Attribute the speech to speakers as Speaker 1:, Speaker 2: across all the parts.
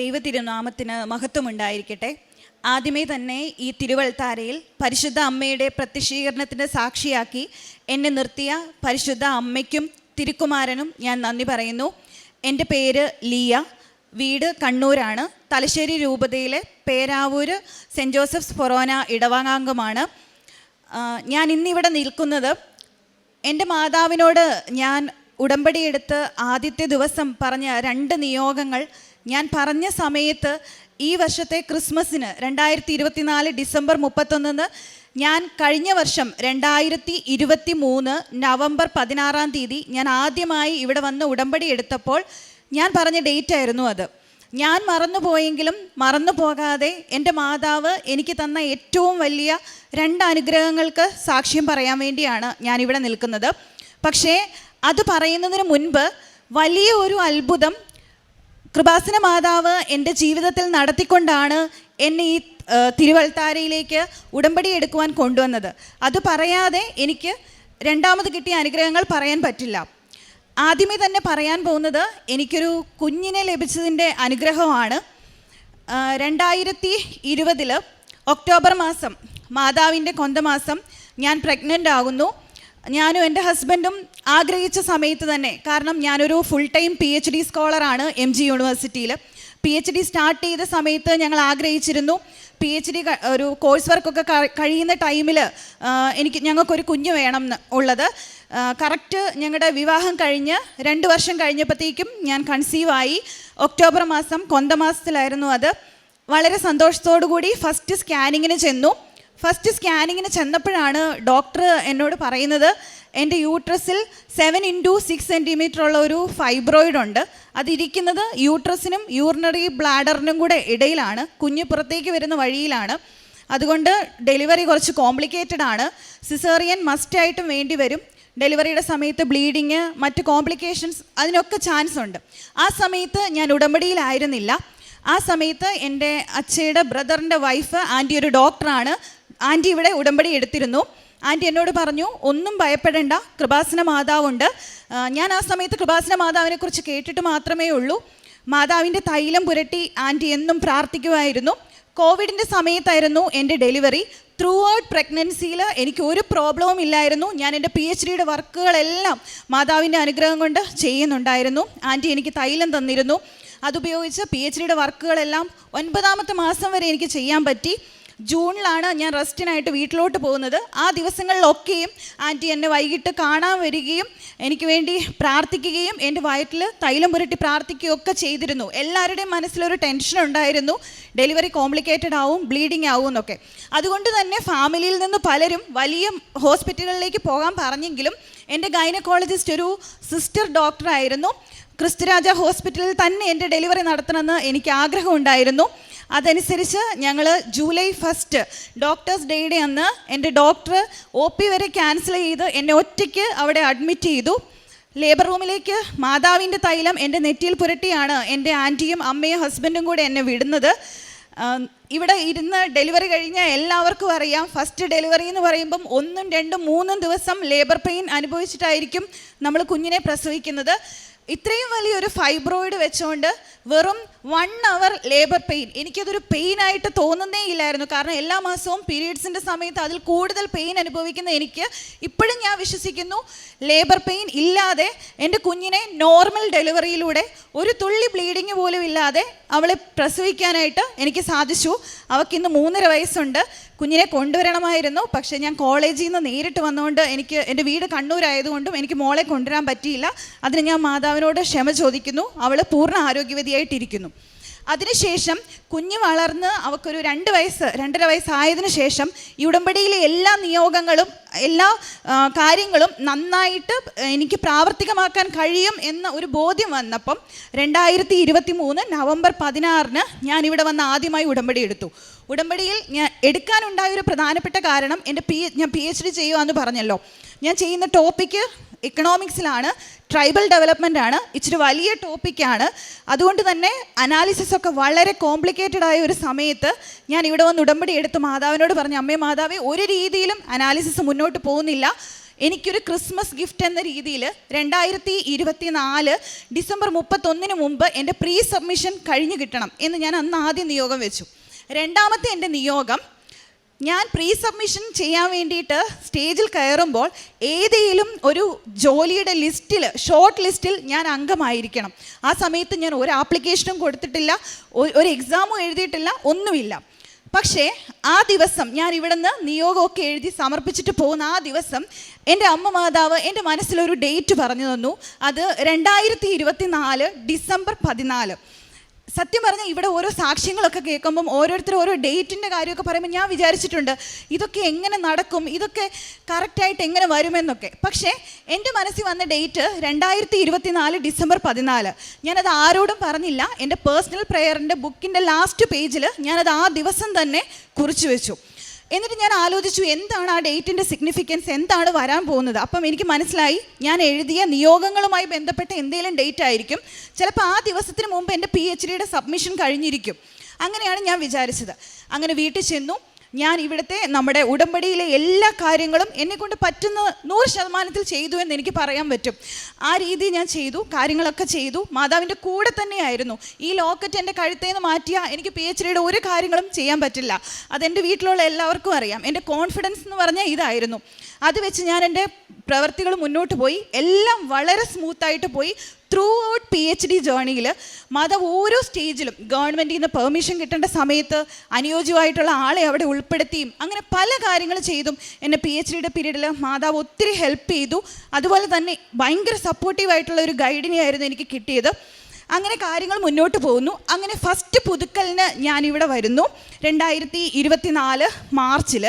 Speaker 1: ദൈവ തിരുനാമത്തിന് മഹത്വമുണ്ടായിരിക്കട്ടെ. ആദ്യമേ തന്നെ ഈ തിരുവൾത്താരയിൽ പരിശുദ്ധ അമ്മയുടെ പ്രത്യക്ഷീകരണത്തിന്റെ സാക്ഷിയാക്കി എന്നെ നിർത്തിയ പരിശുദ്ധ അമ്മയ്ക്കും തിരുക്കുമാരനും ഞാൻ നന്ദി പറയുന്നു. എന്റെ പേര് ലിയ. വീട് കണ്ണൂരാണ്. തലശ്ശേരി രൂപതയിലെ പേരാവൂർ സെന്റ് ജോസഫ്സ് ഫൊറോന ഇടവാങ്ങാംഗമാണ്. ഞാൻ ഇന്നിവിടെ നിൽക്കുന്നത് എന്റെ മാതാവിനോട് ഞാൻ ഉടമ്പടിയെടുത്ത് ആദ്യത്തെ ദിവസം പറഞ്ഞ രണ്ട് നിയോഗങ്ങൾ ഞാൻ പറഞ്ഞ സമയത്ത് ഈ വർഷത്തെ ക്രിസ്മസിന് രണ്ടായിരത്തി ഇരുപത്തിനാല് ഡിസംബർ മുപ്പത്തൊന്നിന് ഞാൻ കഴിഞ്ഞ വർഷം രണ്ടായിരത്തി ഇരുപത്തി മൂന്ന് നവംബർ പതിനാറാം തീയതി ഞാൻ ആദ്യമായി ഇവിടെ വന്ന് ഉടമ്പടി എടുത്തപ്പോൾ ഞാൻ പറഞ്ഞ ഡേറ്റ് ആയിരുന്നു അത്. ഞാൻ മറന്നുപോയെങ്കിലും മറന്നു പോകാതെ എന്റെ മാതാവ് എനിക്ക് തന്ന ഏറ്റവും വലിയ രണ്ട് അനുഗ്രഹങ്ങൾക്ക് സാക്ഷ്യം പറയാൻ വേണ്ടിയാണ് ഞാൻ ഇവിടെ നിൽക്കുന്നത്. പക്ഷേ അത് പറയുന്നതിന് മുൻപ് വലിയ ഒരു അത്ഭുതം കൃപാസന മാതാവ് എന്റെ ജീവിതത്തിൽ നടത്തിക്കൊണ്ടാണ് എന്നെ ഈ തിരുവൽത്താരയിലേക്ക് ഉടമ്പടി എടുക്കുവാൻ കൊണ്ടുവന്നത്. അത് പറയാതെ എനിക്ക് രണ്ടാമത് കിട്ടിയ അനുഗ്രഹങ്ങൾ പറയാൻ പറ്റില്ല. ആദ്യമേ തന്നെ പറയാൻ പോകുന്നത് എനിക്കൊരു കുഞ്ഞിനെ ലഭിച്ചതിന്റെ അനുഗ്രഹമാണ്. രണ്ടായിരത്തി ഇരുപതിൽ ഒക്ടോബർ മാസം മാതാവിന്റെ കൊന്തമാസം ഞാൻ പ്രഗ്നന്റ് ആകുന്നു. ഞാനും എന്റെ ഹസ്ബൻഡും ആഗ്രഹിച്ച സമയത്ത് തന്നെ കാരണം ഞാനൊരു full time P H D സ്കോളറാണ് M G യൂണിവേഴ്സിറ്റിയിൽ പി എച്ച് ഡി സ്റ്റാർട്ട് ചെയ്ത സമയത്ത് ഞങ്ങൾ ആഗ്രഹിച്ചിരുന്നു പി എച്ച് ഡി ഒരു കോഴ്സ് വർക്കൊക്കെ കഴിയുന്ന ടൈമിൽ എനിക്ക് ഞങ്ങൾക്കൊരു കുഞ്ഞ് വേണം ഉള്ളത്. കറക്റ്റ് ഞങ്ങളുടെ വിവാഹം കഴിഞ്ഞ് രണ്ട് വർഷം കഴിഞ്ഞപ്പോഴത്തേക്കും ഞാൻ കൺസീവായി ഒക്ടോബർ മാസം കൊന്തമാസത്തിലായിരുന്നു അത്. വളരെ സന്തോഷത്തോടു കൂടി ഫസ്റ്റ് സ്കാനിങ്ങിന് ചെന്നു. ഫസ്റ്റ് സ്കാനിങ്ങിന് ചെന്നപ്പോഴാണ് ഡോക്ടർ എന്നോട് പറയുന്നത് എന്റെ യൂട്രസിൽ സെവൻ ഇന്റു സിക്സ് സെന്റിമീറ്റർ ഉള്ള ഒരു ഫൈബ്രോയിഡ് ഉണ്ട്. അതിരിക്കുന്നത് യൂട്രസിനും യൂറിനറി ബ്ലാഡറിനും കൂടെ ഇടയിലാണ്. കുഞ്ഞ് പുറത്തേക്ക് വരുന്ന വഴിയിലാണ്. അതുകൊണ്ട് ഡെലിവറി കുറച്ച് കോംപ്ലിക്കേറ്റഡ് ആണ്. സിസേറിയൻ മസ്റ്റായിട്ടും വേണ്ടി വരും. ഡെലിവറിയുടെ സമയത്ത് ബ്ലീഡിങ് മറ്റ് കോംപ്ലിക്കേഷൻസ് അതിനൊക്കെ ചാൻസ് ഉണ്ട്. ആ സമയത്ത് ഞാൻ ഉടമ്പടിയിലായിരുന്നില്ല. ആ സമയത്ത് എന്റെ അച്ഛയുടെ ബ്രദറിന്റെ വൈഫ് ആന്റി ഒരു ഡോക്ടറാണ് ആന്റി ഇവിടെ ഉടമ്പടി എടുത്തിരുന്നു. ആന്റി എന്നോട് പറഞ്ഞു ഒന്നും ഭയപ്പെടേണ്ട കൃപാസന മാതാവുണ്ട്. ഞാൻ ആ സമയത്ത് കൃപാസന മാതാവിനെ കുറിച്ച് കേട്ടിട്ട് മാത്രമേ ഉള്ളൂ. മാതാവിന്റെ തൈലം പുരട്ടി ആന്റി എന്നും പ്രാർത്ഥിക്കുമായിരുന്നു. കോവിഡിന്റെ സമയത്തായിരുന്നു എന്റെ ഡെലിവറി. ത്രൂ ഔട്ട് പ്രഗ്നൻസിയിൽ എനിക്ക് ഒരു പ്രോബ്ലവും ഇല്ലായിരുന്നു. ഞാൻ എന്റെ പി എച്ച് ഡിയുടെ വർക്കുകളെല്ലാം മാതാവിന്റെ അനുഗ്രഹം കൊണ്ട് ചെയ്യുന്നുണ്ടായിരുന്നു. ആന്റി എനിക്ക് തൈലം തന്നിരുന്നു. അതുപയോഗിച്ച് പി എച്ച് ഡിയുടെ വർക്കുകളെല്ലാം ഒൻപതാമത്തെ മാസം വരെ എനിക്ക് ചെയ്യാൻ പറ്റി. ജൂണിലാണ് ഞാൻ റെസ്റ്റിനായിട്ട് വീട്ടിലോട്ട് പോകുന്നത്. ആ ദിവസങ്ങളിലൊക്കെയും ആന്റി എന്നെ വൈകിട്ട് കാണാൻ വരികയും എനിക്ക് വേണ്ടി പ്രാർത്ഥിക്കുകയും എന്റെ വയറ്റിൽ തൈലം പുരട്ടി പ്രാർത്ഥിക്കുകയും ഒക്കെ ചെയ്തിരുന്നു. എല്ലാവരുടെയും മനസ്സിലൊരു ടെൻഷൻ ഉണ്ടായിരുന്നു. ഡെലിവറി കോംപ്ലിക്കേറ്റഡ് ആവും ബ്ലീഡിങ് ആവും എന്നൊക്കെ. അതുകൊണ്ട് തന്നെ ഫാമിലിയിൽ നിന്ന് പലരും വലിയ ഹോസ്പിറ്റലുകളിലേക്ക് പോകാൻ പറഞ്ഞെങ്കിലും എന്റെ ഗൈനക്കോളജിസ്റ്റ് ഒരു സിസ്റ്റർ ഡോക്ടറായിരുന്നു. ക്രിസ്തുരാജ ഹോസ്പിറ്റലിൽ തന്നെ എന്റെ ഡെലിവറി നടത്തണമെന്ന് എനിക്ക് ആഗ്രഹമുണ്ടായിരുന്നു. അതനുസരിച്ച് ഞങ്ങൾ ജൂലൈ ഫസ്റ്റ് ഡോക്ടേഴ്സ് ഡേയുടെ അന്ന് എന്റെ ഡോക്ടർ ഒ പി വരെ ക്യാൻസൽ ചെയ്ത് എന്നെ ഒറ്റയ്ക്ക് അവിടെ അഡ്മിറ്റ് ചെയ്തു. ലേബർ റൂമിലേക്ക് മാതാവിന്റെ തൈലം എന്റെ നെറ്റിയിൽ പുരട്ടിയാണ് എന്റെ ആന്റിയും അമ്മയും ഹസ്ബൻഡും കൂടെ എന്നെ വിടുന്നത്. ഇവിടെ ഇരുന്ന് ഡെലിവറി കഴിഞ്ഞ എല്ലാവർക്കും അറിയാം. ഫസ്റ്റ് ഡെലിവറി എന്ന് പറയുമ്പം ഒന്നും രണ്ടും മൂന്നും ദിവസം ലേബർ പെയിൻ അനുഭവിച്ചിട്ടായിരിക്കും നമ്മൾ കുഞ്ഞിനെ പ്രസവിക്കുന്നത്. ഇത്രയും വലിയൊരു ഫൈബ്രോയിഡ് വെച്ചുകൊണ്ട് വെറും വൺ അവർ ലേബർ പെയിൻ എനിക്കതൊരു പെയിൻ ആയിട്ട് തോന്നുന്നേ ഇല്ലായിരുന്നു. കാരണം എല്ലാ മാസവും പീരീഡ്സിന്റെ സമയത്ത് അതിൽ കൂടുതൽ പെയിൻ അനുഭവിക്കുന്ന എനിക്ക് ഇപ്പോഴും ഞാൻ വിശ്വസിക്കുന്നു. ലേബർ പെയിൻ ഇല്ലാതെ എന്റെ കുഞ്ഞിനെ നോർമൽ ഡെലിവറിയിലൂടെ ഒരു തുള്ളി ബ്ലീഡിങ് പോലും ഇല്ലാതെ അവളെ പ്രസവിക്കാനായിട്ട് എനിക്ക് സാധിച്ചു. അവൾക്ക് ഇന്ന് മൂന്നര വയസ്സുണ്ട്. കുഞ്ഞിനെ കൊണ്ടുവരണമായിരുന്നു. പക്ഷേ ഞാൻ കോളേജിൽ നിന്ന് നേരിട്ട് വന്നുകൊണ്ട് എനിക്ക് എന്റെ വീട് കണ്ണൂരായതുകൊണ്ടും എനിക്ക് മോളെ കൊണ്ടുവരാൻ പറ്റിയില്ല. അതിന് ഞാൻ മാതാവിനോട് ക്ഷമ ചോദിക്കുന്നു. അവൾ പൂർണ ആരോഗ്യവതിയായിട്ടിരിക്കുന്നു. അതിനുശേഷം കുഞ്ഞ് വളർന്ന് അവക്കൊരു രണ്ട് വയസ്സ് രണ്ടര വയസ്സായതിനു ശേഷം ഈ ഉടമ്പടിയിലെ എല്ലാ നിയോഗങ്ങളും എല്ലാ കാര്യങ്ങളും നന്നായിട്ട് എനിക്ക് പ്രാവർത്തികമാക്കാൻ കഴിയും എന്ന ഒരു ബോധ്യം വന്നപ്പം രണ്ടായിരത്തി ഇരുപത്തി മൂന്ന് നവംബർ പതിനാറിന് ഞാൻ ഇവിടെ വന്ന് ആദ്യമായി ഉടമ്പടി എടുത്തു. ഉടമ്പടിയിൽ ഞാൻ എടുക്കാനുണ്ടായ ഒരു പ്രധാനപ്പെട്ട കാരണം എന്റെ പി ഞാൻ പി എച്ച് ഡി ചെയ്യുക എന്ന് പറഞ്ഞല്ലോ. ഞാൻ ചെയ്യുന്ന ടോപ്പിക്ക് എക്കണോമിക്സിലാണ് ട്രൈബൽ ഡെവലപ്മെന്റ് ആണ് ഇച്ചിരി വലിയ ടോപ്പിക്കാണ് അതുകൊണ്ട് തന്നെ അനാലിസിസ് ഒക്കെ വളരെ കോംപ്ലിക്കേറ്റഡ് ആയ ഒരു സമയത്ത് ഞാൻ ഇവിടെ വന്ന് ഉടമ്പടി എടുത്ത് മാതാവിനോട് പറഞ്ഞു അമ്മേ മാതാവേ ഒരു രീതിയിലും അനാലിസിസ് മുന്നോട്ട് പോകുന്നില്ല. എനിക്കൊരു ക്രിസ്മസ് ഗിഫ്റ്റ് എന്ന രീതിയിൽ രണ്ടായിരത്തി ഇരുപത്തി നാല് ഡിസംബർ മുപ്പത്തൊന്നിന് മുമ്പ് എന്റെ പ്രീ സബ്മിഷൻ കഴിഞ്ഞു കിട്ടണം എന്ന് ഞാൻ അന്ന് ആദ്യം നിയോഗം വെച്ചു. രണ്ടാമത്തെ എന്റെ നിയോഗം ഞാൻ പ്രീ സബ്മിഷൻ ചെയ്യാൻ വേണ്ടിയിട്ട് സ്റ്റേജിൽ കയറുമ്പോൾ ഏതെങ്കിലും ഒരു ജോലിയുടെ ലിസ്റ്റിൽ ഷോർട്ട് ലിസ്റ്റിൽ ഞാൻ അംഗമായിരിക്കണം. ആ സമയത്ത് ഞാൻ ഒരു ആപ്ലിക്കേഷനും കൊടുത്തിട്ടില്ല ഒരു എക്സാമും എഴുതിയിട്ടില്ല ഒന്നുമില്ല. പക്ഷേ ആ ദിവസം ഞാൻ ഇവിടുന്ന് നിയോഗമൊക്കെ എഴുതി സമർപ്പിച്ചിട്ട് പോകുന്ന ആ ദിവസം എന്റെ അമ്മ മാതാവ് എന്റെ മനസ്സിലൊരു ഡേറ്റ് പറഞ്ഞു തന്നു. അത് രണ്ടായിരത്തി ഡിസംബർ പതിനാല്. സത്യം പറഞ്ഞാൽ ഇവിടെ ഓരോ സാക്ഷ്യങ്ങളൊക്കെ കേൾക്കുമ്പം ഓരോരുത്തർ ഓരോ ഡേറ്റിന്റെ കാര്യമൊക്കെ പറയുമ്പോൾ ഞാൻ വിചാരിച്ചിട്ടുണ്ട് ഇതൊക്കെ എങ്ങനെ നടക്കും? ഇതൊക്കെ കറക്റ്റായിട്ട് എങ്ങനെ വരുമെന്നൊക്കെ. പക്ഷേ എന്റെ മനസ്സിൽ വന്ന ഡേറ്റ് രണ്ടായിരത്തി ഇരുപത്തി നാല് ഡിസംബർ പതിനാല്. ഞാനത് ആരോടും പറഞ്ഞില്ല. എന്റെ പേഴ്സണൽ പ്രെയറിന്റെ ബുക്കിന്റെ ലാസ്റ്റ് പേജിൽ ഞാനത് ആ ദിവസം തന്നെ കുറിച്ചു വെച്ചു. എന്നിട്ട് ഞാൻ ആലോചിച്ചു എന്താണ് ആ ഡേറ്റിന്റെ സിഗ്നിഫിക്കൻസ് എന്താണ് വരാൻ പോകുന്നത്? അപ്പം എനിക്ക് മനസ്സിലായി ഞാൻ എഴുതിയ നിയോഗങ്ങളുമായി ബന്ധപ്പെട്ട എന്തെങ്കിലും ഡേറ്റ് ആയിരിക്കും. ചിലപ്പോൾ ആ ദിവസത്തിന് മുമ്പ് എന്റെ പി എച്ച് ഡിയുടെ സബ്മിഷൻ കഴിഞ്ഞിരിക്കും. അങ്ങനെയാണ് ഞാൻ വിചാരിച്ചത്. അങ്ങനെ വീട്ടിൽ ചെന്നു ഞാൻ ഇവിടുത്തെ നമ്മുടെ ഉടമ്പടിയിലെ എല്ലാ കാര്യങ്ങളും എന്നെക്കൊണ്ട് പറ്റുന്ന നൂറ് ശതമാനത്തിൽ ചെയ്തു എന്ന് എനിക്ക് പറയാൻ പറ്റും. ആ രീതി ഞാൻ ചെയ്തു കാര്യങ്ങളൊക്കെ ചെയ്തു. മാതാവിന്റെ കൂടെ തന്നെയായിരുന്നു. ഈ ലോക്കറ്റ് എന്റെ കഴുത്തേന്ന് മാറ്റിയാൽ എനിക്ക് പി എച്ച് ഡിയുടെ ഒരു കാര്യങ്ങളും ചെയ്യാൻ പറ്റില്ല. അതെന്റെ വീട്ടിലുള്ള എല്ലാവർക്കും അറിയാം. എന്റെ കോൺഫിഡൻസ് എന്ന് പറഞ്ഞാൽ ഇതായിരുന്നു. അത് വെച്ച് ഞാൻ എന്റെ പ്രവർത്തികൾ മുന്നോട്ട് പോയി. എല്ലാം വളരെ സ്മൂത്തായിട്ട് പോയി. Through out P H D ജേണിയിൽ മത ഓരോ സ്റ്റേജിലും ഗവൺമെന്റിൽ നിന്ന് പെർമിഷൻ കിട്ടേണ്ട സമയത്ത് അനുയോജ്യമായിട്ടുള്ള ആളെ അവിടെ ഉൾപ്പെടുത്തിയും അങ്ങനെ പല കാര്യങ്ങൾ ചെയ്തും എന്നെ പി എച്ച് ഡിയുടെ പീരീഡിൽ മാതാവ് ഒത്തിരി ഹെൽപ്പ് ചെയ്തു. അതുപോലെ തന്നെ ഭയങ്കര സപ്പോർട്ടീവായിട്ടുള്ള ഒരു ഗൈഡിനെയായിരുന്നു എനിക്ക് കിട്ടിയത്. അങ്ങനെ കാര്യങ്ങൾ മുന്നോട്ട് പോകുന്നു. അങ്ങനെ ഫസ്റ്റ് പുതുക്കലിന് ഞാനിവിടെ വരുന്നു. രണ്ടായിരത്തി ഇരുപത്തി നാല് മാർച്ചിൽ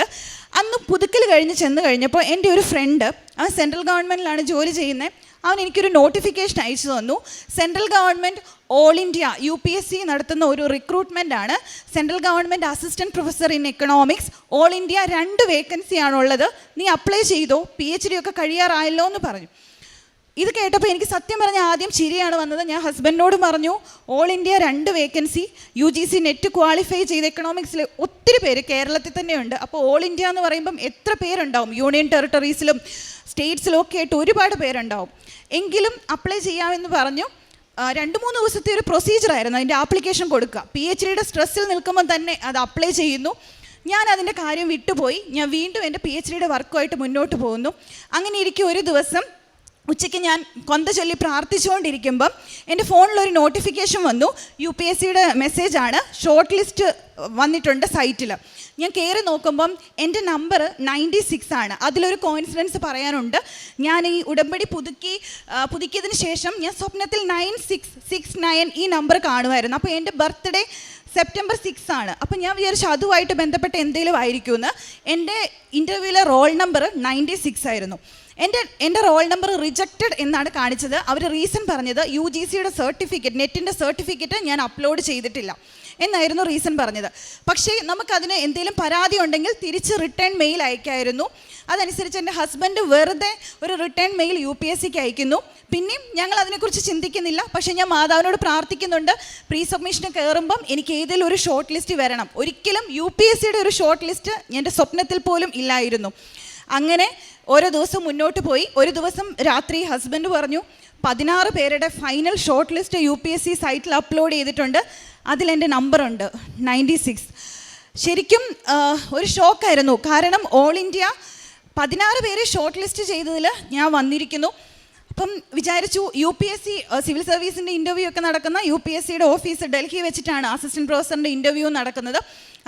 Speaker 1: അന്ന് പുതുക്കൽ കഴിഞ്ഞ് ചെന്ന് കഴിഞ്ഞപ്പോൾ എന്റെ ഒരു ഫ്രണ്ട് അവൻ സെൻട്രൽ ഗവൺമെന്റിലാണ് ജോലി ചെയ്യുന്നത് അവൻ എനിക്കൊരു നോട്ടിഫിക്കേഷൻ അയച്ചു തന്നു. Central government all India U P S C നടത്തുന്ന ഒരു റിക്രൂട്ട്മെന്റ് ആണ്. Central government assistant professor in economics all India രണ്ട് വേക്കൻസി ആണുള്ളത്. നീ അപ്ലൈ ചെയ്തോ? പി എച്ച് ഡി ഒക്കെ കഴിയാറായല്ലോ എന്ന് പറഞ്ഞു. ഇത് കേട്ടപ്പോൾ എനിക്ക് സത്യം പറഞ്ഞ ആദ്യം ചിരിയാണ് വന്നത്. ഞാൻ ഹസ്ബൻഡിനോട് പറഞ്ഞു ഓൾ ഇന്ത്യ രണ്ട് vacancy U G C NET qualify ചെയ്ത് എക്കണോമിക്സിൽ ഒത്തിരി പേര് കേരളത്തിൽ തന്നെയുണ്ട്. അപ്പോൾ ഓൾ ഇന്ത്യ എന്ന് പറയുമ്പം എത്ര പേരുണ്ടാവും? യൂണിയൻ ടെറിട്ടറീസിലും സ്റ്റേറ്റ്സിലും ഒക്കെ ആയിട്ട് ഒരുപാട് പേരുണ്ടാവും. എങ്കിലും അപ്ലൈ ചെയ്യാമെന്ന് പറഞ്ഞു. രണ്ട് മൂന്ന് ദിവസത്തെ ഒരു പ്രൊസീജിയർ ആയിരുന്നു അതിന്റെ ആപ്ലിക്കേഷൻ കൊടുക്കുക. പി എച്ച് ഡിയുടെ സ്ട്രെസ്സിൽ നിൽക്കുമ്പോൾ തന്നെ അത് അപ്ലൈ ചെയ്യുന്നു. ഞാൻ അതിന്റെ കാര്യം വിട്ടുപോയി. ഞാൻ വീണ്ടും എന്റെ പി എച്ച് ഡിയുടെ വർക്കുമായിട്ട് മുന്നോട്ട് പോകുന്നു. അങ്ങനെ ഇരിക്കും ഒരു ദിവസം ഉച്ചയ്ക്ക് ഞാൻ കൊന്ത ചൊല്ലി പ്രാർത്ഥിച്ചുകൊണ്ടിരിക്കുമ്പം എന്റെ ഫോണിലൊരു നോട്ടിഫിക്കേഷൻ വന്നു. യു പി എസ് സിയുടെ മെസ്സേജാണ് ഷോർട്ട് ലിസ്റ്റ് വന്നിട്ടുണ്ട് സൈറ്റിൽ ഞാൻ കയറി നോക്കുമ്പം എന്റെ നമ്പർ നയന്റി സിക്സ് ആണ്. അതിലൊരു കോയിൻസിഡൻസ് പറയാനുണ്ട്. ഞാൻ ഈ ഉടമ്പടി പുതുക്കി പുതുക്കിയതിന് ശേഷം ഞാൻ സ്വപ്നത്തിൽ നയൻ സിക്സ് സിക്സ് നയൻ ഈ നമ്പർ കാണുമായിരുന്നു. അപ്പോൾ എന്റെ ബർത്ത്ഡേ സെപ്റ്റംബർ സിക്സ് ആണ്. അപ്പോൾ ഞാൻ വിചാരിച്ചു അതുമായിട്ട് ബന്ധപ്പെട്ട എന്തെങ്കിലും ആയിരിക്കുമെന്ന്. എന്റെ ഇന്റർവ്യൂവിലെ റോൾ നമ്പർ നയന്റി സിക്സ് ആയിരുന്നു. എന്റെ എന്റെ റോൾ നമ്പർ റിജക്റ്റഡ് എന്നാണ് കാണിച്ചത്. അവർ റീസൺ പറഞ്ഞത് യു ജി സിയുടെ സർട്ടിഫിക്കറ്റ് നെറ്റിന്റെ സർട്ടിഫിക്കറ്റ് ഞാൻ അപ്ലോഡ് ചെയ്തിട്ടില്ല എന്നായിരുന്നു റീസൺ പറഞ്ഞത്. പക്ഷേ നമുക്കതിന് എന്തെങ്കിലും പരാതി ഉണ്ടെങ്കിൽ തിരിച്ച് റിട്ടേൺ മെയിൽ അയക്കായിരുന്നു. അതനുസരിച്ച് എന്റെ ഹസ്ബൻഡ് വെറുതെ ഒരു return mail U P S സിക്ക് അയക്കുന്നു. പിന്നെയും ഞങ്ങൾ അതിനെക്കുറിച്ച് ചിന്തിക്കുന്നില്ല. പക്ഷേ ഞാൻ മാതാവിനോട് പ്രാർത്ഥിക്കുന്നുണ്ട്. പ്രീ സബ്മിഷന് കയറുമ്പം എനിക്ക് ഏതെങ്കിലും ഒരു ഷോർട്ട് ലിസ്റ്റ് വരണം. ഒരിക്കലും യു പി എസ് സിയുടെ ഒരു ഷോർട്ട് ലിസ്റ്റ് എന്റെ സ്വപ്നത്തിൽ പോലും ഇല്ലായിരുന്നു. അങ്ങനെ ഓരോ ദിവസം മുന്നോട്ട് പോയി. ഒരു ദിവസം രാത്രി ഹസ്ബൻഡ് പറഞ്ഞു പതിനാറ് പേരുടെ final short list U P S C സൈറ്റിൽ അപ്ലോഡ് ചെയ്തിട്ടുണ്ട് അതിലെന്റെ നമ്പറുണ്ട് നയന്റി സിക്സ് ശരിക്കും ഒരു ഷോക്കായിരുന്നു കാരണം ഓൾ ഇന്ത്യ പതിനാറ് പേരെ ഷോർട്ട് ലിസ്റ്റ് ചെയ്തതിൽ ഞാൻ വന്നിരിക്കുന്നു. അപ്പം വിചാരിച്ചു U P S C civil സർവീസിന്റെ interview ഒക്കെ നടക്കുന്ന യു പി എസ് സിയുടെ ഓഫീസ് ഡൽഹി വെച്ചിട്ടാണ് അസിസ്റ്റന്റ് പ്രൊഫസറിന്റെ ഇന്റർവ്യൂ നടക്കുന്നത്.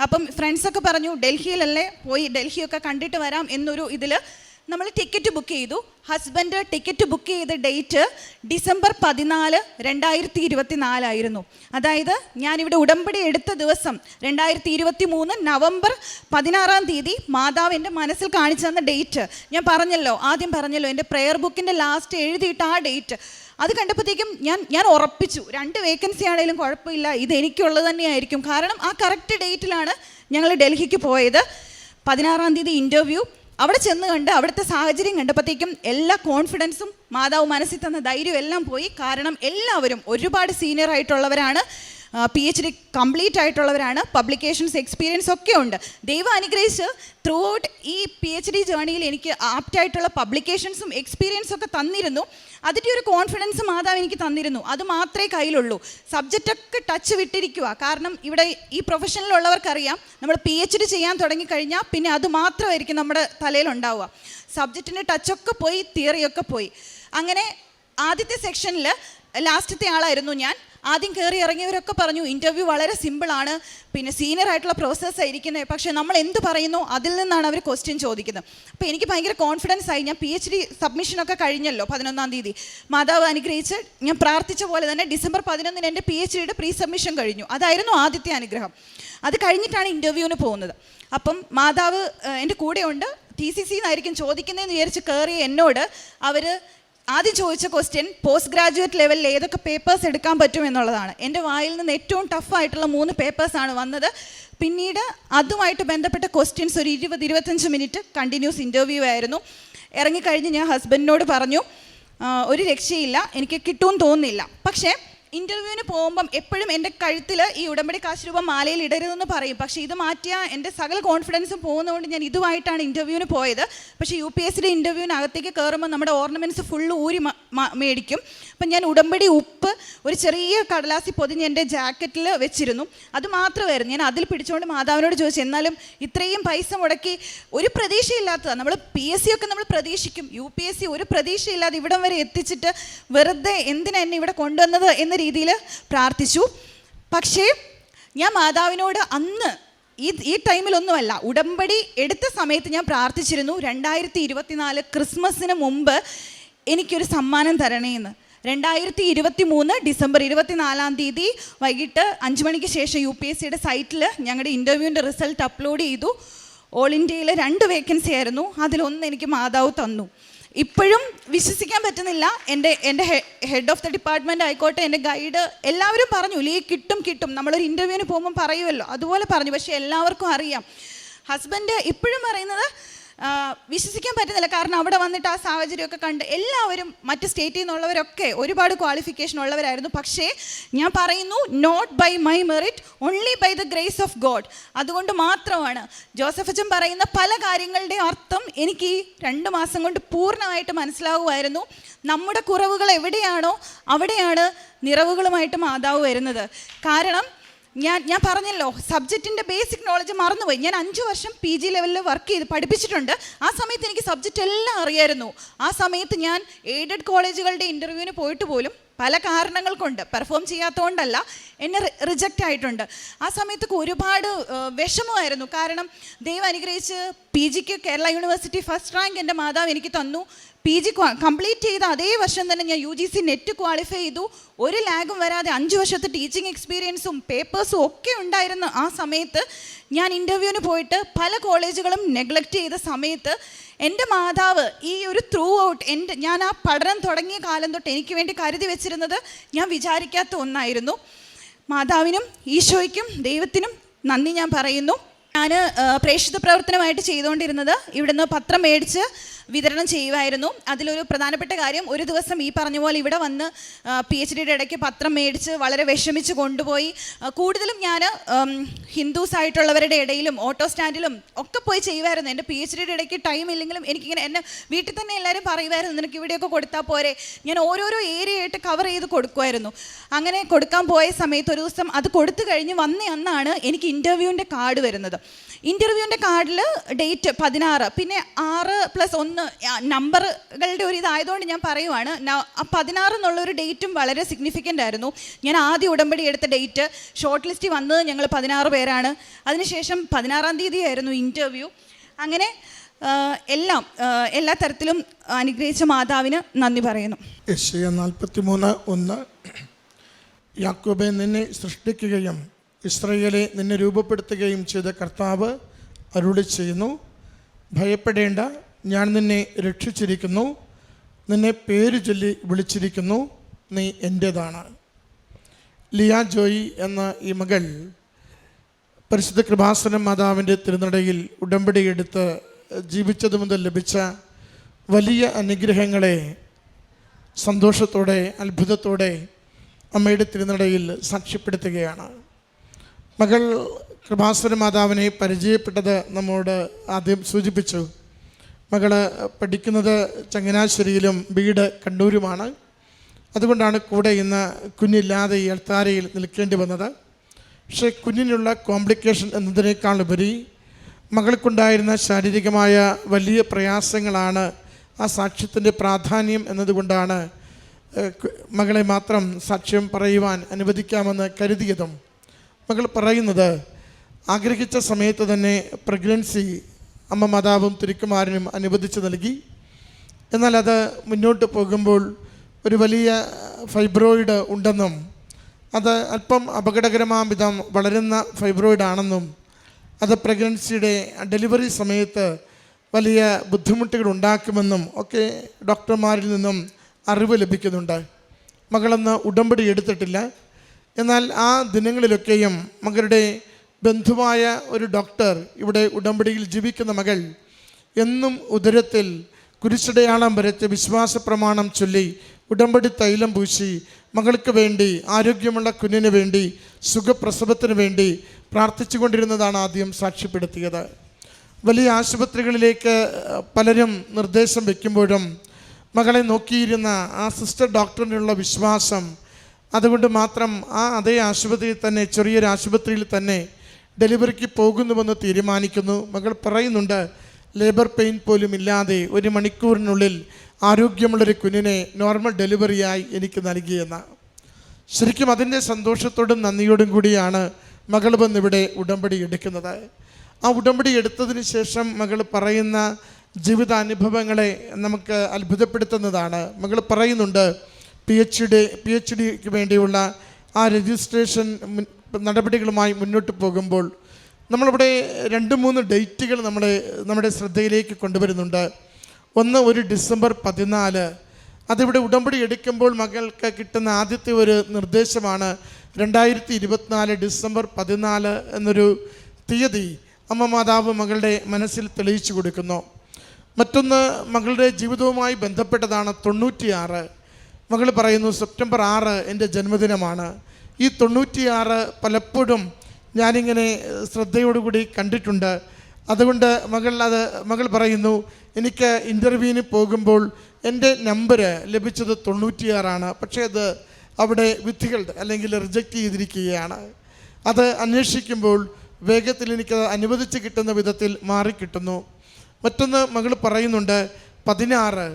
Speaker 1: അപ്പം ഫ്രണ്ട്സൊക്കെ പറഞ്ഞു ഡൽഹിയിലല്ലേ? പോയി ഡൽഹിയൊക്കെ കണ്ടിട്ട് വരാം എന്നൊരു ഇതിൽ നമ്മൾ ടിക്കറ്റ് ബുക്ക് ചെയ്തു. ഹസ്ബൻഡ് ടിക്കറ്റ് ബുക്ക് ചെയ്ത ഡേറ്റ് ഡിസംബർ പതിനാല് രണ്ടായിരത്തി ഇരുപത്തി നാലായിരുന്നു അതായത് ഞാനിവിടെ ഉടമ്പടി എടുത്ത ദിവസം രണ്ടായിരത്തി ഇരുപത്തി മൂന്ന് നവംബർ പതിനാറാം തീയതി മാതാവ് എന്റെ മനസ്സിൽ കാണിച്ചു തന്ന ഡേറ്റ് ഞാൻ പറഞ്ഞല്ലോ ആദ്യം പറഞ്ഞല്ലോ എന്റെ പ്രെയർ ബുക്കിന്റെ ലാസ്റ്റ് എഴുതിയിട്ട് ആ ഡേറ്റ് അത് കണ്ടപ്പോഴത്തേക്കും ഞാൻ ഞാൻ ഉറപ്പിച്ചു. രണ്ട് വേക്കൻസി ആണെങ്കിലും കുഴപ്പമില്ല ഇത് എനിക്കുള്ളത് തന്നെയായിരിക്കും. കാരണം ആ കറക്റ്റ് ഡേറ്റിലാണ് ഞങ്ങൾ ഡൽഹിക്ക് പോയത്. പതിനാറാം തീയതി ഇന്റർവ്യൂ അവിടെ ചെന്ന് കണ്ട് അവിടുത്തെ സാഹചര്യം കണ്ടപ്പോഴത്തേക്കും എല്ലാ കോൺഫിഡൻസും മാതാവ് മനസ്സിൽ തന്ന ധൈര്യം എല്ലാം പോയി. കാരണം എല്ലാവരും ഒരുപാട് സീനിയർ ആയിട്ടുള്ളവരാണ്. പി എച്ച് ഡി കംപ്ലീറ്റ് ആയിട്ടുള്ളവരാണ്. പബ്ലിക്കേഷൻസ് എക്സ്പീരിയൻസ് ഒക്കെ ഉണ്ട്. ദൈവം അനുഗ്രഹിച്ച് ത്രൂ ഔട്ട് ഈ പി എച്ച് ഡി ജേണിയിൽ എനിക്ക് ആപ്റ്റായിട്ടുള്ള പബ്ലിക്കേഷൻസും എക്സ്പീരിയൻസും ഒക്കെ തന്നിരുന്നു. അതിന്റെ ഒരു കോൺഫിഡൻസ് മാതാവ് എനിക്ക് തന്നിരുന്നു. അത് മാത്രമേ കയ്യിലുള്ളൂ. സബ്ജക്റ്റൊക്കെ ടച്ച് വിട്ടിരിക്കുക കാരണം ഇവിടെ ഈ പ്രൊഫഷനിലുള്ളവർക്കറിയാം നമ്മൾ പി എച്ച് ഡി ചെയ്യാൻ തുടങ്ങിക്കഴിഞ്ഞാൽ പിന്നെ അത് മാത്രമായിരിക്കും നമ്മുടെ തലയിലുണ്ടാവുക. സബ്ജക്റ്റിന്റെ ടച്ചൊക്കെ പോയി തിയറിയൊക്കെ പോയി. അങ്ങനെ ആദ്യത്തെ സെക്ഷനിൽ ലാസ്റ്റത്തെ ആളായിരുന്നു ഞാൻ. ആദ്യം കയറി ഇറങ്ങിയവരൊക്കെ പറഞ്ഞു ഇന്റർവ്യൂ വളരെ സിമ്പിളാണ് പിന്നെ സീനിയർ ആയിട്ടുള്ള പ്രോസസ്സ് ആയിരിക്കുന്നത് പക്ഷേ നമ്മൾ എന്ത് പറയുന്നു അതിൽ നിന്നാണ് അവർ ക്വസ്റ്റ്യൻ ചോദിക്കുന്നത്. അപ്പോൾ എനിക്ക് ഭയങ്കര കോൺഫിഡൻസ് ആയി. ഞാൻ പി എച്ച് ഡി സബ്മിഷനൊക്കെ കഴിഞ്ഞല്ലോ പതിനൊന്നാം തീയതി. മാതാവ് അനുഗ്രഹിച്ച് ഞാൻ പ്രാർത്ഥിച്ച പോലെ തന്നെ ഡിസംബർ പതിനൊന്നിന് എന്റെ പി എച്ച് ഡിയുടെ പ്രീ സബ്മിഷൻ കഴിഞ്ഞു. അതായിരുന്നു ആദ്യത്തെ അനുഗ്രഹം. അത് കഴിഞ്ഞിട്ടാണ് ഇന്റർവ്യൂവിന് പോകുന്നത്. അപ്പം മാതാവ് എന്റെ കൂടെയുണ്ട്. ടി സി സി എന്നായിരിക്കും ചോദിക്കുന്നതെന്ന് വിചാരിച്ച് കയറി എന്നോട് അവർ ആദ്യം ചോദിച്ച ക്വസ്റ്റ്യൻ പോസ്റ്റ് ഗ്രാജുവേറ്റ് ലെവലിൽ ഏതൊക്കെ പേപ്പേഴ്സ് എടുക്കാൻ പറ്റും എന്നുള്ളതാണ്. എന്റെ വായിൽ നിന്ന് ഏറ്റവും ടഫായിട്ടുള്ള മൂന്ന് പേപ്പേഴ്സാണ് വന്നത്. പിന്നീട് അതുമായിട്ട് ബന്ധപ്പെട്ട ക്വസ്റ്റ്യൻസ് ഒരു ഇരുപത് ഇരുപത്തഞ്ച് മിനിറ്റ് കണ്ടിന്യൂസ് ഇന്റർവ്യൂ ആയിരുന്നു. ഇറങ്ങിക്കഴിഞ്ഞ് ഞാൻ ഹസ്ബൻഡിനോട് പറഞ്ഞു ഒരു രക്ഷയില്ല എനിക്ക് കിട്ടുമെന്ന് തോന്നുന്നില്ല. പക്ഷേ ഇന്റർവ്യൂവിന് പോകുമ്പം എപ്പോഴും എന്റെ കഴുത്തിൽ ഈ ഉടമ്പടി കാശ് രൂപ മാലയിൽ ഇടരുതെന്ന് പറയും. പക്ഷേ ഇത് മാറ്റിയ എന്റെ സകല കോൺഫിഡൻസും പോകുന്നതുകൊണ്ട് ഞാൻ ഇതുമായിട്ടാണ് ഇന്റർവ്യൂവിന് പോയത്. പക്ഷേ യു പി എസ് സിയുടെ ഇന്റർവ്യൂവിനകത്തേക്ക് കയറുമ്പോൾ നമ്മുടെ ഓർണമെന്റ്സ് ഫുള്ള് ഊരി മേടിക്കും. അപ്പം ഞാൻ ഉടമ്പടി ഉപ്പ് ഒരു ചെറിയ കടലാസി പൊതിഞ്ഞ് എന്റെ ജാക്കറ്റിൽ വെച്ചിരുന്നു. അത് മാത്രമായിരുന്നു. ഞാൻ അതിൽ പിടിച്ചുകൊണ്ട് മാതാവിനോട് ചോദിച്ചു എന്നാലും ഇത്രയും പൈസ മുടക്കി ഒരു പ്രതീക്ഷയില്ലാത്തതാണ്. നമ്മൾ പി എസ് സി ഒക്കെ നമ്മൾ പ്രതീക്ഷിക്കും. യു പി എസ് സി ഒരു പ്രതീക്ഷയില്ലാതെ ഇവിടം വരെ എത്തിച്ചിട്ട് വെറുതെ എന്തിനാ എന്നെ ഇവിടെ കൊണ്ടുവന്നത്? എന്ന രീതിയിൽ പ്രാർത്ഥിച്ചു. പക്ഷേ ഞാൻ മാതാവിനോട് അന്ന് ഈ ഈ ടൈമിലൊന്നുമല്ല ഉടമ്പടി എടുത്ത സമയത്ത് ഞാൻ പ്രാർത്ഥിച്ചിരുന്നു. രണ്ടായിരത്തി ഇരുപത്തിനാല് ക്രിസ്മസിന് മുമ്പ് എനിക്കൊരു സമ്മാനം തരണേന്ന് രണ്ടായിരത്തി ഇരുപത്തി മൂന്ന് ഡിസംബർ ഇരുപത്തിനാലാം തീയതി വൈകിട്ട് അഞ്ച് മണിക്ക് ശേഷം യു പി എസ് സിയുടെ സൈറ്റിൽ ഞങ്ങളുടെ ഇന്റർവ്യൂവിന്റെ റിസൾട്ട് അപ്ലോഡ് ചെയ്തു. ഓൾ ഇന്ത്യയിൽ രണ്ട് വേക്കൻസി ആയിരുന്നു. അതിലൊന്ന് എനിക്ക് മാതാവ് തന്നു. ഇപ്പോഴും വിശ്വസിക്കാൻ പറ്റുന്നില്ല. എന്റെ എന്റെ ഹെഡ് ഓഫ് ദ ഡിപ്പാർട്ട്മെന്റ് ആയിക്കോട്ടെ എന്റെ ഗൈഡ് എല്ലാവരും പറഞ്ഞു ലീ കിട്ടും കിട്ടും. നമ്മളൊരു ഇന്റർവ്യൂവിന് പോകുമ്പോൾ പറയുമല്ലോ. അതുപോലെ പറഞ്ഞു. പക്ഷേ എല്ലാവർക്കും അറിയാം. ഹസ്ബൻഡ് ഇപ്പോഴും പറയുന്നത് വിശ്വസിക്കാൻ പറ്റുന്നില്ല. കാരണം അവിടെ വന്നിട്ട് ആ സാഹചര്യമൊക്കെ കണ്ട് എല്ലാവരും മറ്റ് സ്റ്റേറ്റിൽ നിന്നുള്ളവരൊക്കെ ഒരുപാട് ക്വാളിഫിക്കേഷൻ ഉള്ളവരായിരുന്നു. പക്ഷേ ഞാൻ പറയുന്നു not by my merit only by the grace of God അതുകൊണ്ട് മാത്രമാണ് ജോസഫ് അച്ഛൻ പറയുന്ന പല കാര്യങ്ങളുടെ അർത്ഥം എനിക്ക് ഈ രണ്ട് മാസം കൊണ്ട് പൂർണമായിട്ട് മനസ്സിലാവുമായിരുന്നു. നമ്മുടെ കുറവുകൾ എവിടെയാണോ അവിടെയാണ് നിറവുകളുമായിട്ട് മാതാവ് വരുന്നത്. കാരണം ഞാൻ ഞാൻ പറഞ്ഞല്ലോ സബ്ജക്റ്റിന്റെ ബേസിക് നോളജ് മറന്നുപോയി. ഞാൻ അഞ്ച് വർഷം പി ജി ലെവലിൽ വർക്ക് ചെയ്ത് പഠിപ്പിച്ചിട്ടുണ്ട്. ആ സമയത്ത് എനിക്ക് സബ്ജക്റ്റ് എല്ലാം അറിയായിരുന്നു. ആ സമയത്ത് ഞാൻ എയ്ഡഡ് കോളേജുകളുടെ ഇന്റർവ്യൂവിന് പോയിട്ട് പോലും പല കാരണങ്ങൾ കൊണ്ട് പെർഫോം ചെയ്യാത്തതുകൊണ്ടല്ല എന്നെ റിജക്റ്റ് ആയിട്ടുണ്ട്. ആ സമയത്തൊക്കെ ഒരുപാട് വിഷമമായിരുന്നു. കാരണം ദൈവം അനുഗ്രഹിച്ച് പി ജിക്ക് കേരള യൂണിവേഴ്സിറ്റി ഫസ്റ്റ് റാങ്ക് എന്റെ മാതാവ് എനിക്ക് തന്നു. പി ജി കംപ്ലീറ്റ് ചെയ്ത അതേ വർഷം തന്നെ ഞാൻ U G C NET qualify ചെയ്തു. ഒരു ലാഗും വരാതെ അഞ്ച് വർഷത്തെ ടീച്ചിങ് എക്സ്പീരിയൻസും പേപ്പേഴ്സും ഒക്കെ ഉണ്ടായിരുന്ന ആ സമയത്ത് ഞാൻ ഇന്റർവ്യൂവിന് പോയിട്ട് പല കോളേജുകളും നെഗ്ലക്റ്റ് ചെയ്ത സമയത്ത് എന്റെ മാതാവ് ഈ ഒരു ത്രൂ ഔട്ട് എന്റെ ഞാൻ ആ പഠനം തുടങ്ങിയ കാലം തൊട്ട് എനിക്ക് വേണ്ടി കരുതി വെച്ചിരുന്നത് ഞാൻ വിചാരിക്കാത്ത ഒന്നായിരുന്നു. മാതാവിനും ഈശോയ്ക്കും ദൈവത്തിനും നന്ദി ഞാൻ പറയുന്നു. ഞാൻ പ്രേക്ഷിത പ്രവർത്തനമായിട്ട് ചെയ്തുകൊണ്ടിരുന്നത് ഇവിടുന്ന് പത്രം മേടിച്ച് വിതരണം ചെയ്യുമായിരുന്നു അതിലൊരു പ്രധാനപ്പെട്ട കാര്യം ഒരു ദിവസം ഈ പറഞ്ഞ പോലെ ഇവിടെ വന്ന് പി എച്ച് ഡിയുടെ ഇടയ്ക്ക് പത്രം മേടിച്ച് വളരെ വിഷമിച്ച് കൊണ്ടുപോയി. കൂടുതലും ഞാൻ ഹിന്ദുസ് ആയിട്ടുള്ളവരുടെ ഇടയിലും ഓട്ടോ സ്റ്റാൻഡിലും ഒക്കെ പോയി ചെയ്യുമായിരുന്നു എന്റെ പി എച്ച് ഡിയുടെ ഇടയ്ക്ക് ടൈം ഇല്ലെങ്കിലും എനിക്കിങ്ങനെ എന്നെ വീട്ടിൽ തന്നെ എല്ലാവരും പറയുമായിരുന്നു നിനക്ക് ഇവിടെയൊക്കെ കൊടുത്താൽ പോരെ. ഞാൻ ഓരോരോ ഏരിയ ആയിട്ട് കവർ ചെയ്ത് കൊടുക്കുമായിരുന്നു അങ്ങനെ കൊടുക്കാൻ പോയ സമയത്ത് ഒരു ദിവസം അത് കൊടുത്തു കഴിഞ്ഞ് വന്ന അന്നാണ് എനിക്ക് ഇന്റർവ്യൂവിന്റെ കാർഡ് വരുന്നത്. ഇന്റർവ്യൂവിന്റെ കാർഡിൽ ഡേറ്റ് പതിനാറ് പിന്നെ ആറ് പ്ലസ് ഒന്ന് നമ്പറുകളുടെ ഒരു ഇതായതുകൊണ്ട് ഞാൻ പറയുവാണ് പതിനാറ് എന്നുള്ളൊരു ഡേറ്റും വളരെ സിഗ്നിഫിക്കന്റ് ആയിരുന്നു. ഞാൻ ആദ്യ ഉടമ്പടി എടുത്ത ഡേറ്റ് ഷോർട്ട് ലിസ്റ്റ് വന്നത് ഞങ്ങൾ പതിനാറ് പേരാണ്. അതിനുശേഷം പതിനാറാം തീയതി ആയിരുന്നു ഇന്റർവ്യൂ അങ്ങനെ എല്ലാം എല്ലാ തരത്തിലും അനുഗ്രഹിച്ച മാതാവിന് നന്ദി പറയുന്നു.
Speaker 2: നാൽപ്പത്തി മൂന്ന് ഒന്ന് യാക്കോബെ നിന്നെ സൃഷ്ടിക്കുകയും ഇസ്രയേലെ നിന്നെ രൂപപ്പെടുത്തുകയും ചെയ്ത കർത്താവ് അരുളി ചെയ്യുന്നു ഭയപ്പെടേണ്ട ഞാൻ നിന്നെ രക്ഷിച്ചിരിക്കുന്നു. നിന്നെ പേര് ചൊല്ലി വിളിച്ചിരിക്കുന്നു. നീ എന്റേതാണ് ലിയ ജോയി എന്ന ഈ മകൾ പരിശുദ്ധ കൃപാസനം മാതാവിന്റെ തിരുനടയിൽ ഉടമ്പടിയെടുത്ത് ജീവിച്ചതു മുതൽ ലഭിച്ച വലിയ അനുഗ്രഹങ്ങളെ സന്തോഷത്തോടെ അത്ഭുതത്തോടെ അമ്മയുടെ തിരുനടയിൽ സാക്ഷ്യപ്പെടുത്തുകയാണ്. മകൾ കൃപാസുര മാതാവിനെ പരിചയപ്പെട്ടത് നമ്മോട് ആദ്യം സൂചിപ്പിച്ചു. മകൾ പഠിക്കുന്നത് ചങ്ങനാശ്ശേരിയിലും വീട് കണ്ണൂരുമാണ്. അതുകൊണ്ടാണ് കൂടെ ഇന്ന് കുഞ്ഞില്ലാതെ ഈ എൽത്താരയിൽ നിൽക്കേണ്ടി വന്നത്. പക്ഷേ കുഞ്ഞിനുള്ള കോംപ്ലിക്കേഷൻ എന്നതിനേക്കാളുപരി മകൾക്കുണ്ടായിരുന്ന ശാരീരികമായ വലിയ പ്രയാസങ്ങളാണ് ആ സാക്ഷ്യത്തിന്റെ പ്രാധാന്യം എന്നതുകൊണ്ടാണ് മകളെ മാത്രം സാക്ഷ്യം പറയുവാൻ അനുവദിക്കാമെന്ന് കരുതിയതും. മകൾ പറയുന്നത് ആഗ്രഹിച്ച സമയത്ത് തന്നെ പ്രഗ്നൻസി അമ്മ മാതാവും തിരുക്കുമാരനും അനുവദിച്ച് നൽകി. എന്നാൽ അത് മുന്നോട്ട് പോകുമ്പോൾ ഒരു വലിയ ഫൈബ്രോയിഡ് ഉണ്ടെന്നും അത് അല്പം അപകടകരമാം വിധം വളരുന്ന ഫൈബ്രോയിഡ് ആണെന്നും അത് പ്രഗ്നൻസിയുടെ ഡെലിവറി സമയത്ത് വലിയ ബുദ്ധിമുട്ടുകൾ ഉണ്ടാക്കുമെന്നും ഒക്കെ ഡോക്ടർമാരിൽ നിന്നും അറിവ് ലഭിക്കുന്നുണ്ട്. മകളെന്ന് ഉടമ്പടി എടുത്തിട്ടില്ല. എന്നാൽ ആ ദിനങ്ങളിലൊക്കെയും മകളുടെ ബന്ധുവായ ഒരു ഡോക്ടർ ഇവിടെ ഉടമ്പടിയിൽ ജീവിക്കുന്ന മകൾ എന്നും ഉദരത്തിൽ കുരിശടയാളം വരച്ച് വിശ്വാസ പ്രമാണം ചൊല്ലി ഉടമ്പടി തൈലം പൂശി മകൾക്ക് വേണ്ടി ആരോഗ്യമുള്ള കുഞ്ഞിന് വേണ്ടി സുഖപ്രസവത്തിന് വേണ്ടി പ്രാർത്ഥിച്ചു കൊണ്ടിരുന്നതാണ് ആദ്യം സാക്ഷ്യപ്പെടുത്തിയത്. വലിയ ആശുപത്രികളിലേക്ക് പലരും നിർദ്ദേശം വയ്ക്കുമ്പോഴും മകളെ നോക്കിയിരുന്ന ആ സിസ്റ്റർ ഡോക്ടറിനുള്ള വിശ്വാസം അതുകൊണ്ട് മാത്രം ആ അതേ ആശുപത്രിയിൽ തന്നെ ചെറിയൊരു ആശുപത്രിയിൽ തന്നെ ഡെലിവറിക്ക് പോകുന്നുവെന്ന് തീരുമാനിക്കുന്നു. മകൾ പറയുന്നുണ്ട് ലേബർ പെയിൻ പോലും ഇല്ലാതെ ഒരു മണിക്കൂറിനുള്ളിൽ ആരോഗ്യമുള്ളൊരു കുഞ്ഞിനെ നോർമൽ ഡെലിവറിയായി എനിക്ക് നൽകിയെന്ന്. ശരിക്കും അതിന്റെ സന്തോഷത്തോടും നന്ദിയോടും കൂടിയാണ് മകൾ വന്നിവിടെ ഉടമ്പടി എടുക്കുന്നത്. ആ ഉടമ്പടി എടുത്തതിന് ശേഷം മകൾ പറയുന്ന ജീവിതാനുഭവങ്ങളെ നമുക്ക് അത്ഭുതപ്പെടുത്തുന്നതാണ്. മകൾ പറയുന്നുണ്ട് P H D P H ഡിക്ക് വേണ്ടിയുള്ള ആ രജിസ്ട്രേഷൻ നടപടികളുമായി മുന്നോട്ട് പോകുമ്പോൾ നമ്മളിവിടെ രണ്ട് മൂന്ന് ഡേറ്റുകൾ നമ്മുടെ നമ്മുടെ ശ്രദ്ധയിലേക്ക് കൊണ്ടുവരുന്നുണ്ട്. ഒന്ന് ഒരു ഡിസംബർ പതിനാല്. അതിവിടെ ഉടമ്പടി എടുക്കുമ്പോൾ മകൾക്ക് കിട്ടുന്ന ആദ്യത്തെ ഒരു നിർദ്ദേശമാണ് രണ്ടായിരത്തി ഇരുപത്തിനാല് ഡിസംബർ പതിനാല് എന്നൊരു തീയതി അമ്മ മാതാവ് മകളുടെ മനസ്സിൽ തെളിയിച്ചു കൊടുക്കുന്നു. മറ്റൊന്ന് മകളുടെ ജീവിതവുമായി ബന്ധപ്പെട്ടതാണ് തൊണ്ണൂറ്റിയാറ്. മകൾ പറയുന്നു സെപ്റ്റംബർ ആറ് എന്റെ ജന്മദിനമാണ്. ഈ തൊണ്ണൂറ്റിയാറ് പലപ്പോഴും ഞാനിങ്ങനെ ശ്രദ്ധയോടുകൂടി കണ്ടിട്ടുണ്ട്. അതുകൊണ്ട് മകൾ അത് മകൾ പറയുന്നു എനിക്ക് ഇന്റർവ്യൂവിന് പോകുമ്പോൾ എന്റെ നമ്പർ ലഭിച്ചത് തൊണ്ണൂറ്റിയാറാണ്. പക്ഷേ അത് അവിടെ വിധികൾ അല്ലെങ്കിൽ റിജക്റ്റ് ചെയ്തിരിക്കുകയാണ്. അത് അന്വേഷിക്കുമ്പോൾ വേഗത്തിൽ എനിക്കത് അനുവദിച്ച് കിട്ടുന്ന വിധത്തിൽ മാറിക്കിട്ടുന്നു. മറ്റൊന്ന് മകൾ പറയുന്നുണ്ട് പതിനാറ്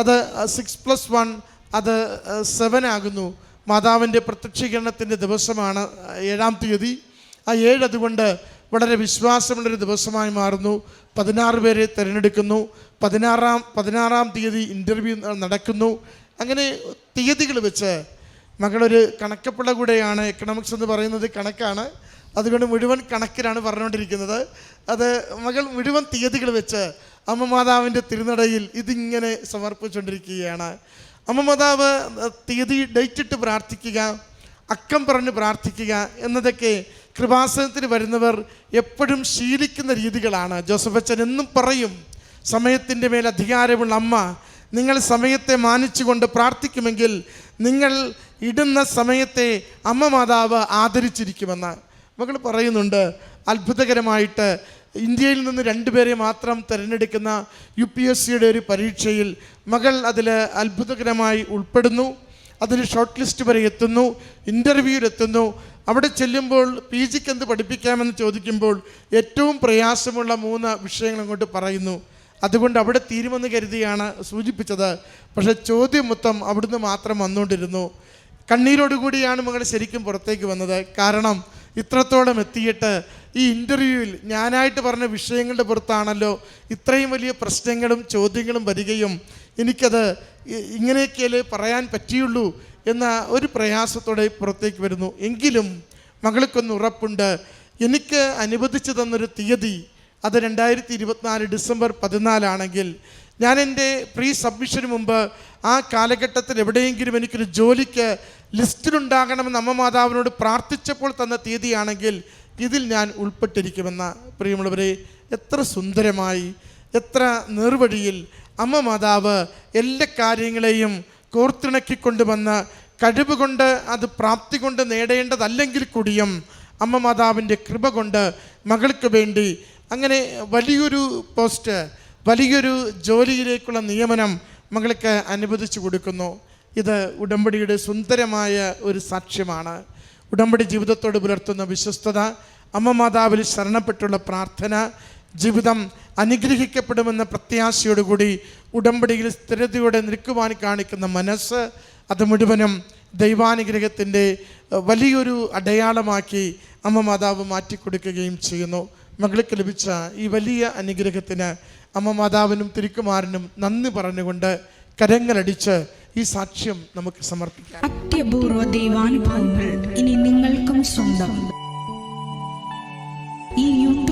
Speaker 2: അത് സിക്സ് പ്ലസ് വൺ അത് സെവൻ ആകുന്നു. മാതാവിന്റെ പ്രത്യക്ഷീകരണത്തിന്റെ ദിവസമാണ് ഏഴാം തീയതി. ആ ഏഴ് അതുകൊണ്ട് വളരെ വിശ്വാസമുള്ളൊരു ദിവസമായി മാറുന്നു. പതിനാറ് പേരെ തിരഞ്ഞെടുക്കുന്നു. പതിനാറാം പതിനാറാം തീയതി ഇന്റർവ്യൂ നടക്കുന്നു. അങ്ങനെ തീയതികൾ വെച്ച് മകളൊരു കണക്കപ്പിള്ള കൂടെയാണ് എക്കണോമിക്സ് എന്ന് പറയുന്നത് കണക്കാണ്. അതുകൊണ്ട് മുഴുവൻ കണക്കിലാണ് പറഞ്ഞുകൊണ്ടിരിക്കുന്നത്. അത് മകൾ മുഴുവൻ തീയതികൾ വെച്ച് അമ്മ മാതാവിന്റെ തിരുനടയിൽ ഇതിങ്ങനെ സമർപ്പിച്ചുകൊണ്ടിരിക്കുകയാണ്. അമ്മ മാതാവ് തീയതി ഡേറ്റിട്ട് പ്രാർത്ഥിക്കുക അക്കം പറഞ്ഞ് പ്രാർത്ഥിക്കുക എന്നതൊക്കെ കൃപാസനത്തിന് വരുന്നവർ എപ്പോഴും ശീലിക്കുന്ന രീതികളാണ്. ജോസഫ് അച്ഛൻ എന്നും പറയും സമയത്തിന്റെ മേൽ അധികാരമുള്ള അമ്മ നിങ്ങൾ സമയത്തെ മാനിച്ചുകൊണ്ട് പ്രാർത്ഥിക്കുമെങ്കിൽ നിങ്ങൾ ഇടുന്ന സമയത്തെ അമ്മ മാതാവ് ആദരിച്ചിരിക്കുമെന്ന്. മകൾ പറയുന്നുണ്ട് അത്ഭുതകരമായിട്ട് ഇന്ത്യയിൽ നിന്ന് രണ്ടുപേരെ മാത്രം തിരഞ്ഞെടുക്കുന്ന യു പി എസ് സിയുടെ ഒരു പരീക്ഷയിൽ മകൾ അതിൽ അത്ഭുതകരമായി ഉൾപ്പെടുന്നു. അതിൽ ഷോർട്ട് ലിസ്റ്റ് വരെ എത്തുന്നു. ഇന്റർവ്യൂവിലെത്തുന്നു അവിടെ ചെല്ലുമ്പോൾ പി ജിക്ക് എന്ത് പഠിപ്പിക്കാമെന്ന് ചോദിക്കുമ്പോൾ ഏറ്റവും പ്രയാസമുള്ള മൂന്ന് വിഷയങ്ങൾ അങ്ങോട്ട് പറയുന്നു. അതുകൊണ്ട് അവിടെ തീരുമെന്ന് കരുതിയാണ് സൂചിപ്പിച്ചത്. പക്ഷേ ചോദ്യം മൊത്തം അവിടുന്ന് മാത്രം വന്നുകൊണ്ടിരുന്നു. കണ്ണീരോടുകൂടിയാണ് മകൾ ശരിക്കും പുറത്തേക്ക് വന്നത്. കാരണം ഇത്രത്തോളം എത്തിയിട്ട് ഈ ഇന്റർവ്യൂവിൽ ഞാനായിട്ട് പറഞ്ഞ വിഷയങ്ങളുടെ പുറത്താണല്ലോ ഇത്രയും വലിയ പ്രശ്നങ്ങളും ചോദ്യങ്ങളും വരികയും എനിക്കത് ഇങ്ങനെയൊക്കെയല്ലേ പറയാൻ പറ്റിയുള്ളൂ എന്ന ഒരു പ്രയാസത്തോടെ പുറത്തേക്ക് വരുന്നു. എങ്കിലും മകൾക്കൊന്ന് ഉറപ്പുണ്ട്. എനിക്ക് അനുവദിച്ചു തന്നൊരു തീയതി അത് രണ്ടായിരത്തി ഇരുപത്തിനാല് ഡിസംബർ പതിനാലാണെങ്കിൽ ഞാൻ എന്റെ പ്രീ സബ്മിഷന് മുമ്പ് ആ കാലഘട്ടത്തിൽ എവിടെയെങ്കിലും എനിക്കൊരു ജോലിക്ക് ലിസ്റ്റിലുണ്ടാകണമെന്ന് അമ്മ മാതാവിനോട് പ്രാർത്ഥിച്ചപ്പോൾ തന്ന തീയതിയാണെങ്കിൽ ഇതിൽ ഞാൻ ഉൾപ്പെട്ടിരിക്കുമെന്ന പ്രിയമുള്ളവരെ എത്ര സുന്ദരമായി എത്ര നേർവഴിയിൽ അമ്മ മാതാവ് എല്ലാ കാര്യങ്ങളെയും കോർത്തിണക്കിക്കൊണ്ടുവന്ന് കഴിവ് കൊണ്ട് അത് പ്രാപ്തി കൊണ്ട് നേടേണ്ടതല്ലെങ്കിൽ കൂടിയും അമ്മ മാതാവിന്റെ കൃപ കൊണ്ട് മകൾക്ക് വേണ്ടി അങ്ങനെ വലിയൊരു പോസ്റ്റ് വലിയൊരു ജോലിയിലേക്കുള്ള നിയമനം മകൾക്ക് അനുവദിച്ചു കൊടുക്കുന്നു. ഇത് ഉടമ്പടിയുടെ സുന്ദരമായ ഒരു സാക്ഷ്യമാണ്. ഉടമ്പടി ജീവിതത്തോട് പുലർത്തുന്ന വിശ്വസ്തത അമ്മ മാതാവിൽ ശരണപ്പെട്ടുള്ള പ്രാർത്ഥന ജീവിതം അനുഗ്രഹിക്കപ്പെടുമെന്ന പ്രത്യാശയോടുകൂടി ഉടമ്പടിയിൽ സ്ഥിരതയോടെ നിൽക്കുവാൻ കാണിക്കുന്ന മനസ്സ് അത് മുഴുവനും ദൈവാനുഗ്രഹത്തിന്റെ വലിയൊരു അടയാളമാക്കി അമ്മ മാതാവ് മാറ്റിക്കൊടുക്കുകയും ചെയ്യുന്നു. മകൾക്ക് ലഭിച്ച ഈ വലിയ അനുഗ്രഹത്തിന് അമ്മ മാതാവിനും തിരുക്കുമാരനും നന്ദി പറഞ്ഞുകൊണ്ട് കരങ്ങളടിച്ച് ഈ സാക്ഷ്യം നമുക്ക് സമർപ്പിക്കാം.
Speaker 3: അത്യപൂർവ ദൈവാനുഭവങ്ങൾ ഇനി നിങ്ങൾക്കും സ്വന്തം. ഈ യൂട്യൂബ്